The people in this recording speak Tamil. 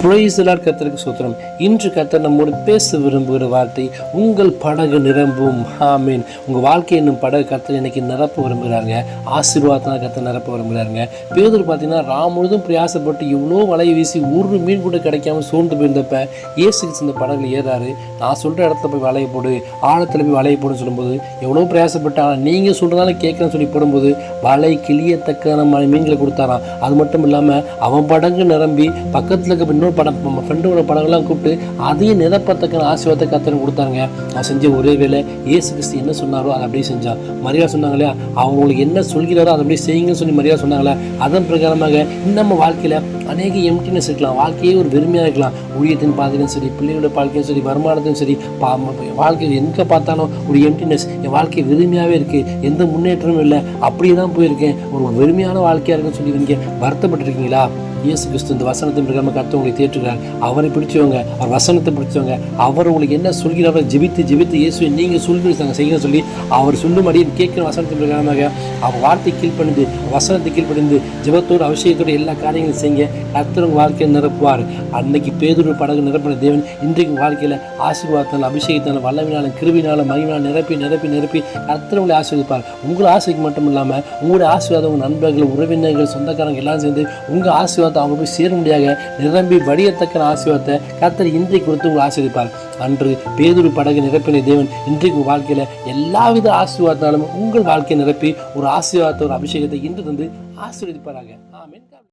புழைசலார் கத்தருக்கு சூத்திரம். இன்று கத்தர் நம்மோடு பேச விரும்புகிற வார்த்தை உங்கள் படகு நிரம்பும். ஆமீன். உங்கள் வாழ்க்கை என்னும் படகு கத்தர் இன்னைக்கு நிரப்ப விரும்புகிறாருங்க. ஆசீர்வாதத்தினால் கத்தர் நிரப்ப விரும்புகிறாருங்க. பேதூர் பார்த்தீங்கன்னா ராம் முழுதும் பிரயாசப்பட்டு இவ்வளோ வலையை வீசி ஒரு மீன் கூட கிடைக்காம சூழ்ந்து போயிருந்தப்ப இயேசு இந்த படகுல ஏறாரு நான் சொல்கிற இடத்துல போய் வலையை போடு ஆழத்தில் போய் வலையை போடுன்னு சொல்லும்போது எவ்வளோ பிரயாசப்பட்டு ஆனால் நீங்கள் சொல்கிறதால கேட்குறேன்னு சொல்லி போடும்போது வலை கிளியத்தக்க நம்ம மீன்களை கொடுத்தாராம். அது மட்டும் இல்லாமல் அவன் படகு நிரம்பி பக்கத்தில் இருக்க இன்னொரு படம் நம்ம ஃப்ரெண்டோட படங்கள்லாம் கூப்பிட்டு அதையும் நிரப்பத்தக்க ஆசீர்வாதத்தை கத்தனை கொடுத்தாங்க நான் செஞ்ச ஒரே வேலை ஏசு கிறிஸ்து என்ன சொன்னாரோ அதை அப்படியே செஞ்சான் மரியாதை சொன்னாங்க இல்லையா? அவங்களுக்கு என்ன சொல்கிறாரோ அதை அப்படியே செய்யுங்கன்னு சொல்லி மரியாதை சொன்னாங்களே. அதன் பிரகாரமாக நம்ம வாழ்க்கையில் அநேக எம்டினஸ் இருக்கலாம். வாழ்க்கையே ஒரு வெறுமையாக இருக்கலாம். ஊழியத்தின் பாதையிலும் சரி பிள்ளைகளோட வாழ்க்கையும் சரி வருமானத்தையும் சரி பா வாழ்க்கையில் எங்கே பார்த்தாலும் ஒரு எம்டினஸ் என் வாழ்க்கை வெறுமையாகவே இருக்குது எந்த முன்னேற்றமும் இல்லை. அப்படியே தான் போயிருக்கேன். ஒரு வெறுமையான வாழ்க்கையாக இருக்குன்னு சொல்லி நீங்கள் வருத்தப்பட்டிருக்கீங்களா? இயேசு கிறிஸ்து இந்த வசனத்தின் பிரகாரம் கருத்து உங்களை தேற்றுகிறார். அவரை பிடிச்சவங்க அவர் வசனத்தை பிடிச்சவங்க அவர் உங்களுக்கு என்ன சொல்கிறாரோ ஜெபித்து ஜெபித்து இயேசுவை நீங்கள் சொல்கிறாங்க செய்ய சொல்லி அவர் சொல்லும்படி கேட்கிற வசனத்தின் பிரகாரமாக அவர் வார்த்தை கீழ்ப்பணிந்து வசனத்தை கீழ்ப்பணிந்து ஜெபத்தோடு அவசியத்தோடு எல்லா காரியங்களும் செய்ய கர்த்தர் வாழ்க்கையை நிரப்புவார். அன்னைக்கு பேதொரு படகு நிரப்பின தேவன் இன்றைக்கு வாழ்க்கையில் ஆசீர்வாதத்தால் அபிஷேகத்தால் வல்லவினாலும் கிருவினாலும் மகிமினாலும் நிரப்பி நிரப்பி நிரப்பி கர்த்தர் உங்களை ஆசீர்வதிப்பார். உங்களை ஆசைக்கு மட்டும் இல்லாமல் உங்களுடைய ஆசீர்வாதம் உங்கள் நண்பர்கள் உறவினர்கள் சொந்தக்காரங்க எல்லாம் சேர்ந்து உங்கள் ஆசீர்வாதத்தை அவங்க போய் சேரும்படியாக நிரம்பி வடியத்தக்க ஆசீர்வாதத்தை கர்த்தர் இன்றைக்கு கொடுத்து உங்களை ஆசீர்வதிப்பார். அன்று பேதுரு படகு நிரப்பின தேவன் இன்றைக்கு வாழ்க்கையில் எல்லாவித ஆசீர்வாதத்தாலும் உங்கள் வாழ்க்கையை நிரப்பி ஒரு ஆசீர்வாதத்தை ஒரு அபிஷேகத்தை இன்று தந்து ஆசீர்வதிப்பாராக. ஆமென்.